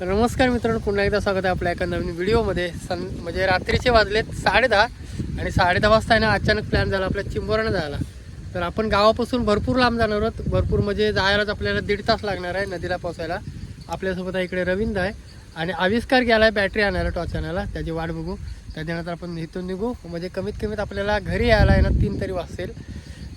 नमस्कार मित्रांनो पुन्हा एकदा स्वागत आहे आपल्या एका नवीन व्हिडिओमध्ये. सन म्हणजे रात्रीचे वाजलेत साडेदहा आणि साडेदहा वाजता आहे ना अचानक प्लॅन झाला आपल्या चिंबोरानं जायला तर आपण गावापासून भरपूर लांब जाणार आहोत. भरपूर म्हणजे जायलाच आपल्याला दीड तास लागणार आहे नदीला पोचायला आपल्यासोबत आहे इकडे रवींद्र आहे आणि आविष्कार गेला आहे बॅटरी आणायला टॉर्च आणायला. त्याची वाट बघू. त्याच्यानंतर आपण इथून निघू. म्हणजे कमीत कमीत आपल्याला घरी यायला आहे ना तीन तरी वाजतील.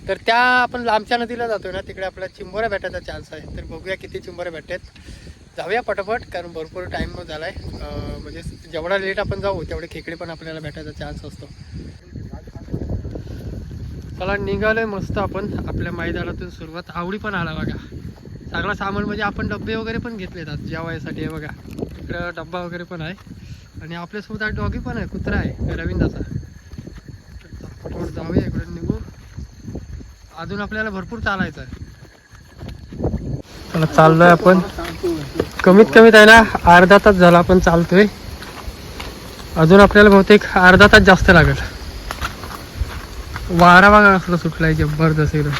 तर त्या आपण लांबच्या नदीला जातोय ना तिकडे आपल्याला चिंबोऱ्या भेटायचा चान्स आहे. तर बघूया किती चिंबोऱ्या भेटतात जाऊया पटापट कारण भरपूर टाईम झाला आहे म्हणजे जेवढा लेट आपण जाऊ तेवढे खेकडे पण आपल्याला भेटायचा चान्स असतो. चला निघालोय मस्त आपण. आपल्या मैदानातून सुरुवात. आवडी पण आला बघा. सगळं सामान म्हणजे आपण डब्बे वगैरे पण घेतलेत आज जेवायसाठी हे बघा. इकडं डब्बा वगैरे पण आहे. आणि आपल्यासोबत आज डॉगी पण आहे कुत्रा आहे रवींद्राचा पटापट जाऊया इकडून निघू. अजून आपल्याला भरपूर चालायचं आहे चला चाललोय आपण. कमीत कमीत आहे ना अर्धा तास झाला आपण चालतोय. अजून आपल्याला बहुतेक अर्धा तास जास्त लागेल. वारा वागा असला सुटलाय जबरदस्त एकदम.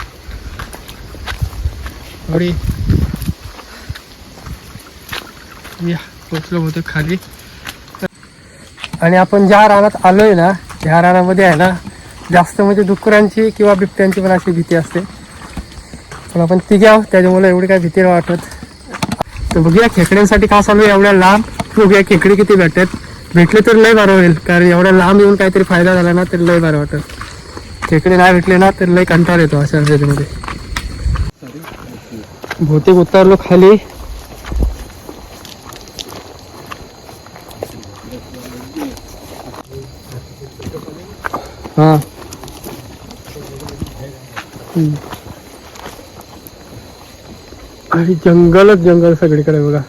थोडी या पोचलो बहुतेक खाली. आणि आपण ज्या रानात आलोय ना ह्या रानामध्ये आहे ना जास्त म्हणजे डुकरांची किंवा बिबट्यांची पण अशी भीती असते. पण आपण तिघे आहोत त्याच्यामुळे एवढी काय भीती वाटत. तर बघूया खेकड्यांसाठी का चालू एवढ्या लांब बघूया खेकडे किती भेटतात. भेटले तर लय बरं होईल कारण एवढ्या लांब येऊन काहीतरी फायदा झाला ना तर लय बरं वाटत. खेकडे नाही भेटले ना तर लय कंटाळ येतो अशा ह्याच्यामध्ये बहुतेक उतरलो खाली. हा. खाली जंगलच जंगल सगळीकडे बघा.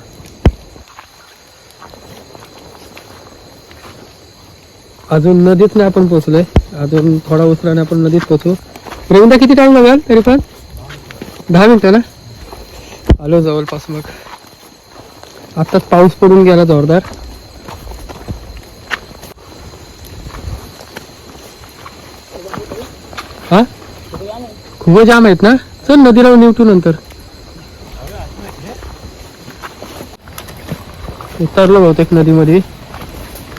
अजून नदीत नाही आपण पोहोचलोय. अजून थोडा उसराने आपण नदीत पोहोचू. रवींद्र किती टाइम लागेल तरी पण? दहा मिनिटं ना? आलो जवळपास मग. आताच पाऊस पडून गेला जोरदार. हा? खूप जाम आहेत ना? चल नदीला निवटू नंतर. उतरलो बहुतेक नदीमध्ये.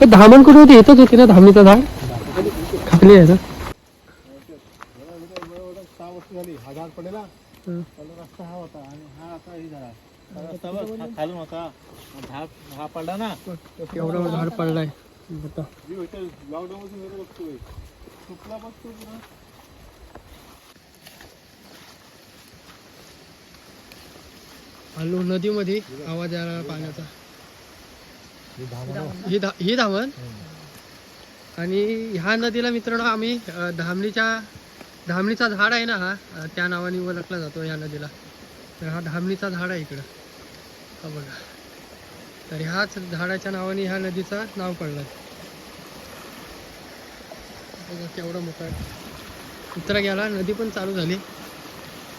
धामण कुठे होती? येतच होती ना धामणीचा धाम खाली आहे ना? सहा झाड पडलाय. हॅलो नदीमध्ये आवाज आला पाण्याचा. ही धा ही धामण आणि ह्या नदीला मित्रांनो आम्ही धामणीच्या धामणीचा झाड आहे ना हा त्या नावाने ओळखला जातो या नदीला. तर हा धामणीचा झाड आहे इकडं. हा बघा. तर ह्याच झाडाच्या नावाने ह्या नदीचं नाव पडलं बघा केवढा मोठा कुत्रा गेला नदी पण चालू झाली.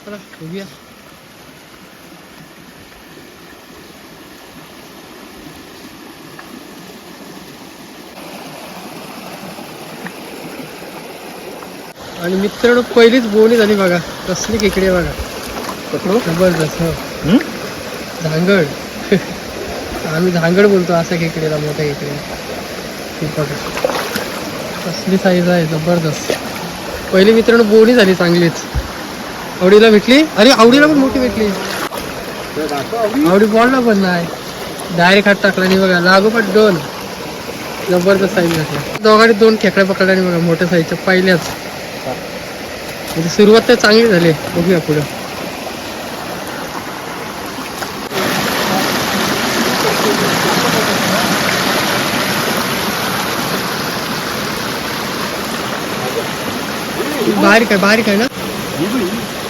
चला बघूया. आणि मित्रांनो पहिलीच बोवणी झाली बघा. कसली खेकडे बघा. जबरदस्त हो. झांगड आम्ही झांगड बोलतो असा खेकडेला मोठ्या खेकडे बघा. कसली साईज आहे जबरदस्त. पहिली मित्रांनो बोवणी झाली चांगलीच. आवडीला भेटली? अरे आवडीला पण मोठी भेटली. आवडी बॉलला पण नाही. डायरेक्ट हात टाकला नाही बघा. लागोपाठ दोन. जबरदस्त साईज घातला दोघांनी दोन खेकड्या पकडल्या नाही बघा मोठ्या साईजच्या पहिल्याच. म्हणजे सुरुवात तर चांगली झाली. बघूया पुढं. बारीक आहे बारीक आहे ना?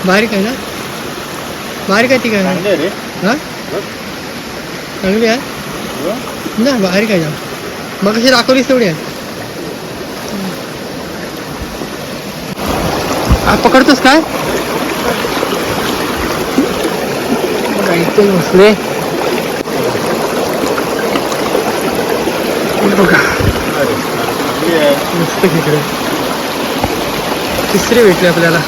बारीक आहे ना? बारीक आहे ती काय हा? चांगली आहे? ना बारीक आहे जाम मग कशी दाखवलीस तेवढी आहे? पकडतोस काय? बसले. बघा. मस्त खेकडे. तिसरी भेटली आपल्याला.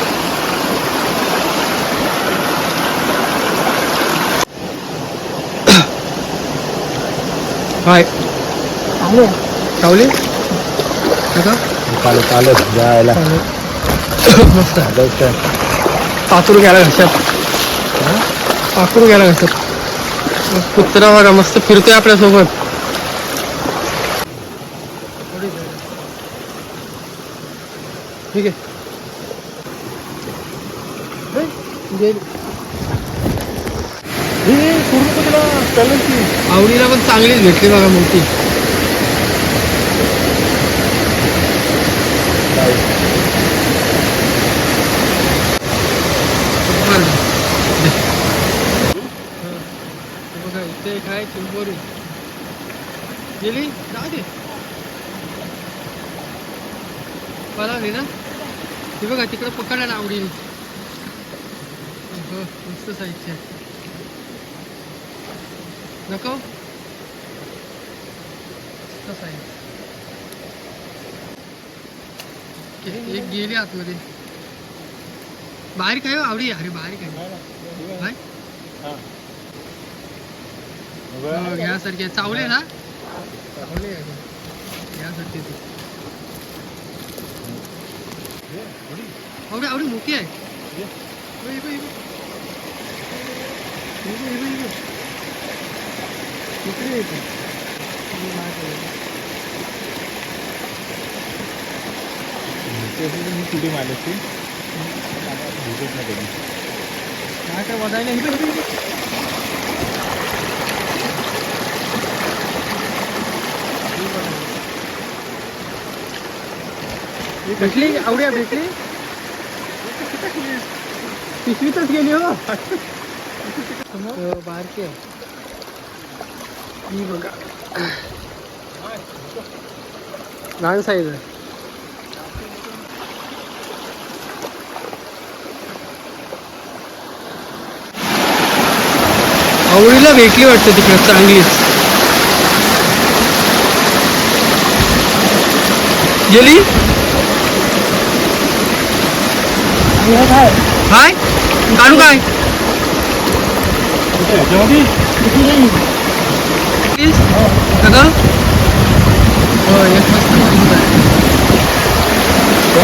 हाय. सावली आता? चालत चालत जायला. मस्त जायचं. पाखरू घ्यायला घशात पाखरू घ्यायला घशात कुत्रा बघा मस्त फिरतोय आपल्यासोबत. ठीक आहे. पूर्ण आवडीला पण चांगलीच भेटली बघा मोठी बरं. दे. हा. चिंबोरी. गेली? जाऊ दे. पळाली ना? हे बघा तिकडे पकडा ना आवडीने. हो मस्त आहे. नको? आहे एक- गेली आतमध्ये. बारीक आहे हो, आवडी अरे आहे काय? हा. हो, घ्यासारखी आहे. चावले ना चावले आहे. घ्यासारखी आहे ती. आवडी आवडी मोठी आहे ये. इबे, इबे, इबे. इबे, इबे, इबे. इकडे येते. मी मारली. काय काय वजायला भेटली? आवड्या भेटली? पिशवीतच गेली हो. बारकी आहे. ही बघा. लहान साईज आहे. आवडीला भेटली वाटतं तिकडे चांगलीच गेली काय काढू काय कुठे? याच्यामध्ये? प्लीज दादा हो एक मस्त माणूस आहे. कमी टाक, कमी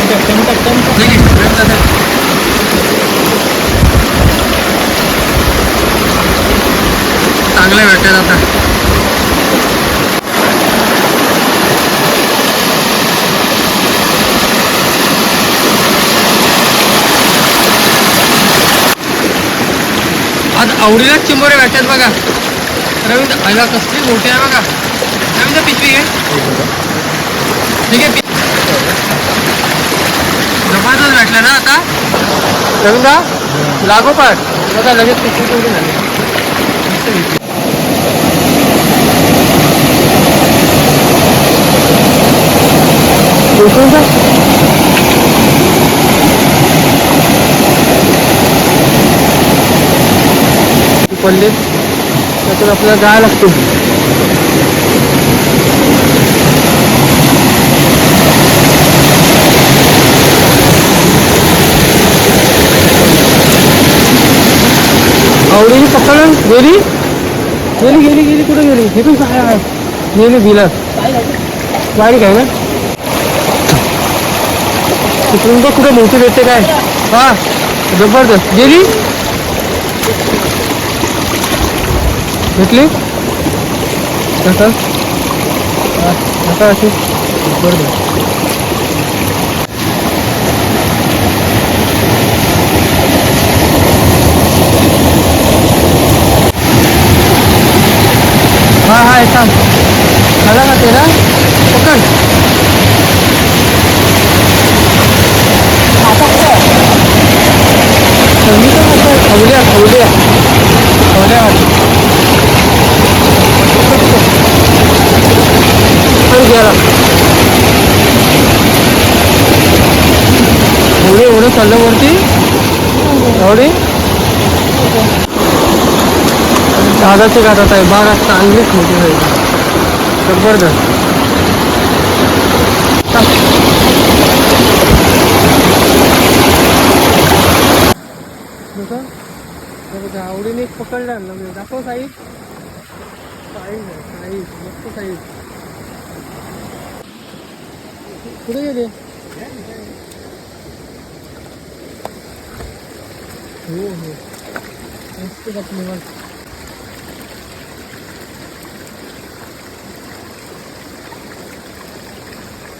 टाक, कमी टाक. नाही, नाही, नाही, दादा. चांगलं भेटत आता आज आवडीलाच चिंबोरे भेटतात बघा. रवींद्र आयला कसली मोठी आहे बघा. रवींद्र पिशवी आहे ठीक आहे जबरदस्त भेटलं ना आता. रवींद्र लागोपाठ बघा लगेच पिशवी तेवढी झाली मस्त भेटली. पडले त्यातून आपल्याला जायला लागतो. आवडीने पकडलं गेली? गेली गेली गेली. कुठे गेली? हे पण काय आहे? गेली बिला वाईट आहे ना? तिकडून बघ कुठे मोठी भेटते काय. हा जबरदस्त. गेली? भेटली कसं हा, आता अशी. बरं हां हां सांग. झाला का तेरा? पकड. संगीत खवल्या. खवल्या खवल्या पकड गेला एवढे एवढं चाललं वरती? एवढे? दादाचे गाठात आहे. बाग आज चांगलीच मोठी आहे. जबरदस्त आवडीने पकडला. ना मी दाखव साई. साईज आहे साईज मस्त साईज कुठे गेले? हो हो. मस्त बातमी मग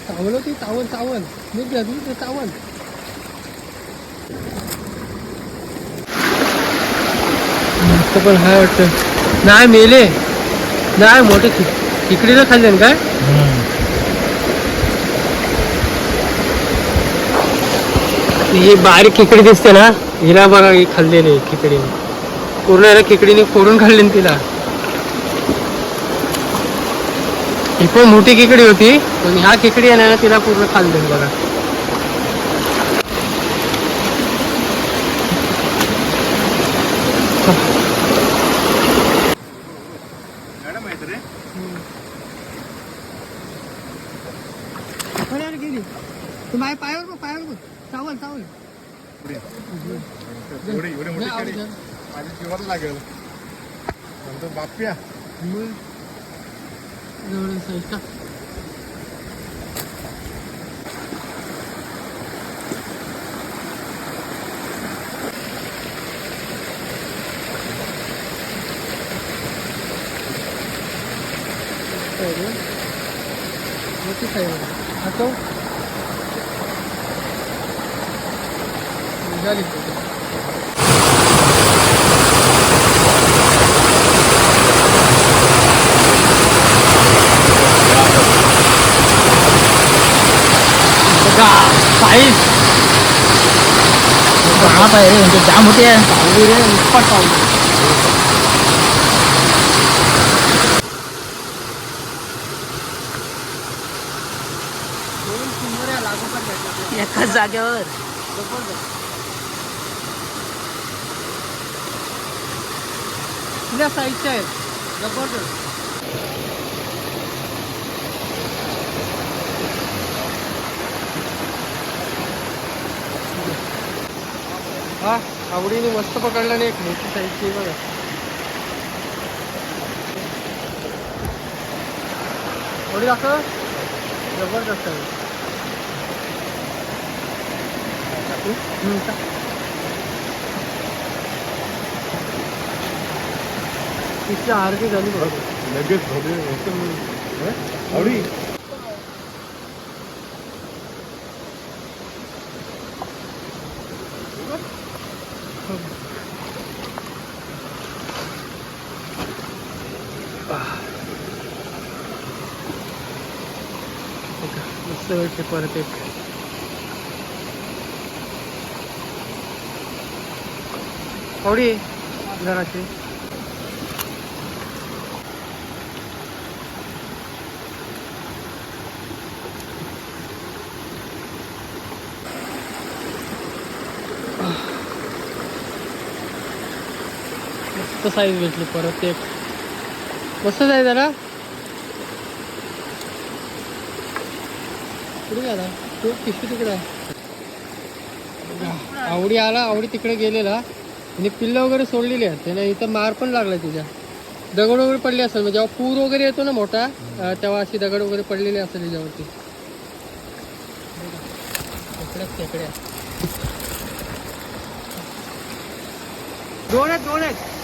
चावल होती चावल चावल मी घ्या ते चावल मस्त पण हाय वाटतं. नाही मेले. नाही मोठे खिक खिकडीला खाल्ले काय? ही बारीक खेकडी दिसते ना हिला बघा ही खाल्लेली खेकडीने पूर्ण याला खेकडीने फोडून खाल्ली तिला. ही पण मोठी खेकडी होती पण ह्या खेकडी आहे ना तिला पूर्ण खाल्ली बघा. मॅडम आहेत रे अरे गेली तू माझ्या पायावर बघ पायावर बघ चावल चावल एवढी एवढी मोठी नाही, खेळी आवडीचं. माझ्या जीवाला लागेल म्हणतो बाप्या मग एवढं size का? काय रे? मोठी size आहे. हातव. निघाली कुठे. बघा साईज बाप आहे रे म्हणजे जाम होते पावली रे निष्पाट पावली दोन चिंबोऱ्या लागोपाठ भेटल्या त्या. एकाच जागेवर जबरदस्त साईजच्या आहेत. जबरदस्त. हा आवडीने मस्त पकडला नाही एक मोठी साईजची बघा. आवडी दाखव. जबरदस्त आहे. हम्म, चा- तिची आरती झाली बघ लगेच भोगे आवडी मस्त भेटते परत एक आवडी घराची मस्त साईज भेटली परत एक मस्त आहे जरा कुठे गेला तो पिशवी तिकडे आहे. आवडी आला आवडी तिकडे गेलेला. आणि पिल्लं वगैरे सोडलेली आहेत. त्याने इथं मार पण लागला तिच्या. दगड वगैरे पडले असेल. म्हणजे जेव्हा पूर वगैरे येतो ना मोठा तेव्हा अशी दगड वगैरे पडलेली असेल तिच्यावरती. दोन आहेत दोन आहेत.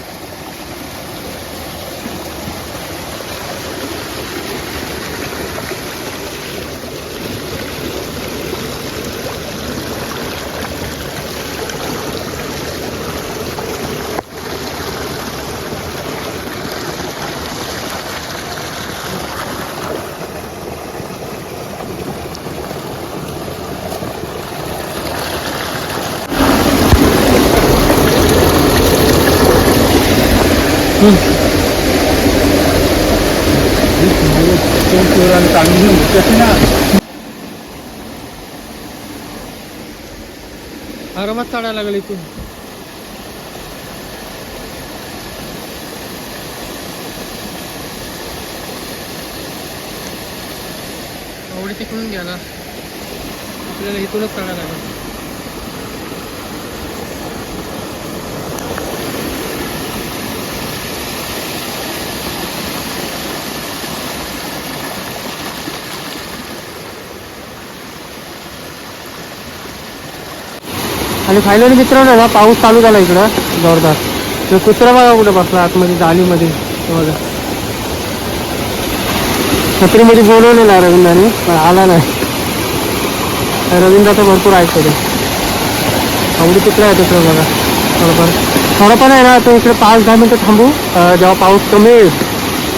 आरामात चढायला लागली इथून. आवडी तिकडून गेला आपल्याला इथूनच चढायला लागेल. आणि फायनली मित्रांनो ना पाऊस चालू झाला इकडं. जोरदार. तर कुत्रा बघा कुठं बसला आतमध्ये जालीमध्ये बघा. छत्रीमध्ये बोलवलेला रवींद्राने पण आला नाही. रवींद्र तर भरपूर ऐकतो ते. आवडी कुत्रा आहे तिकडं बघा. बरोबर. थोडं पण आहे ना तो इकडे पाच दहा मिनटं थांबू. जेव्हा पाऊस कमी येईल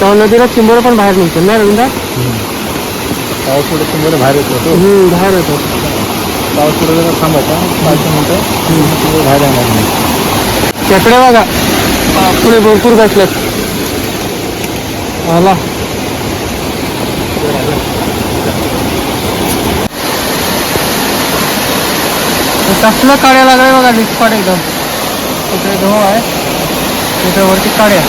तेव्हा नदीला चिंबोरं पण बाहेर निघतील. ना रवींद्र? पाऊस पुढे तुम्हाला बाहेर येतो बाहेर येतो. पाऊस पुढे जरा थांबायचा पाच मिनटं. तुम्ही बाहेर येणार नाही खेकडे बघा. पुढे भरपूर बसलेत. आला. कसलं काड्या लागल्या बघा निष्पाट एकदम. तिकडे गहू आहे. तिथे वरती काड्या.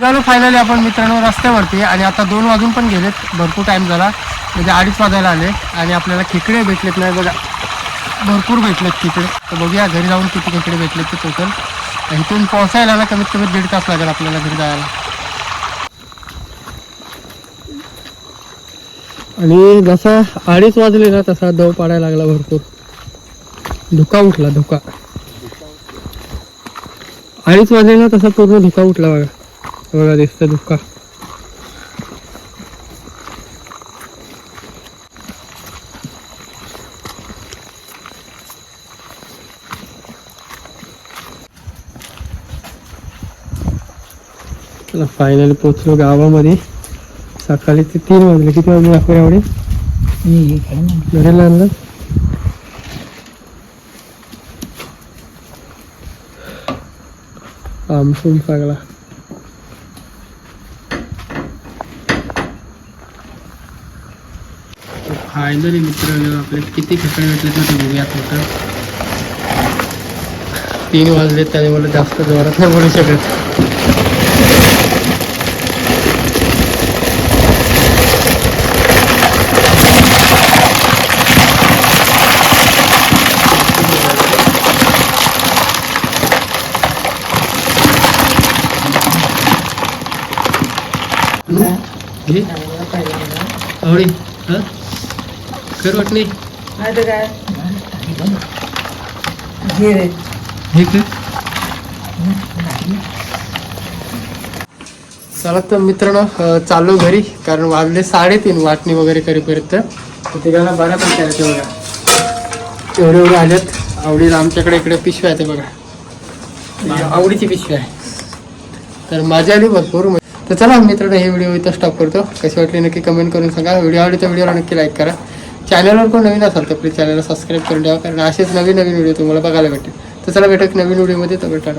निघालो फायनली आपण मित्रांनो रस्त्यावरती आणि आता दोन वाजून पण गेलेत. भरपूर टाईम झाला. म्हणजे अडीच वाजायला आले आणि आपल्याला खेकडे भेटलेत नाही बघा. भरपूर भेटलेत तिकडे तर बघूया घरी जाऊन किती खेकडे भेटलेत ते टोटल इथून पोहोचायला ना कमीत कमी दीड तास लागेल आपल्याला घरी जायला. आणि जसा अडीच वाजले ना तसा दव पाडायला लागला भरपूर. धुका उठला धुका. अडीच वाजले ना तसा पूर्ण धुका उठला बघा. बघा दिसतं चला फायनली पोचलो गावामध्ये सकाळी ते तीन वाजले किती वाजले दाखव एवढे घराला आणलं आमसून सगळा फायनली मित्रांनो आपले किती खेकडे भेटले ते बघूया टोटल तीन वाजले त्याने मला जास्त जोरात नाही बोलू शकत. हे? आवडी हा हे चला तर मित्रांनो चाललो घरी कारण वाजले साडेतीन वाटणी वगैरे करेपर्यंत. तर तिघांना बऱ्यापैकी आले ते बघा. एवढे एवढे आलेत. आवडीला आमच्याकडे इकडे पिशव्या आहे ते बघा. आवडीची पिशवी आहे. तर मजा आली भरपूर. तर चला मित्रांनो हे व्हिडिओ इथं स्टॉप करतो. कशी वाटली नक्की कमेंट करून सांगा. व्हिडिओ आवडली तर व्हिडिओला नक्की लाईक करा. चॅनलवर कोण नवीन असाल तर प्लीज चॅनलला सबस्क्राईब करून ठेवा. कारण असेच नवीन नवीन व्हिडिओ तुम्हाला बघायला भेटेल. तर चला भेटू नवीन व्हिडिओमध्ये तर भेटा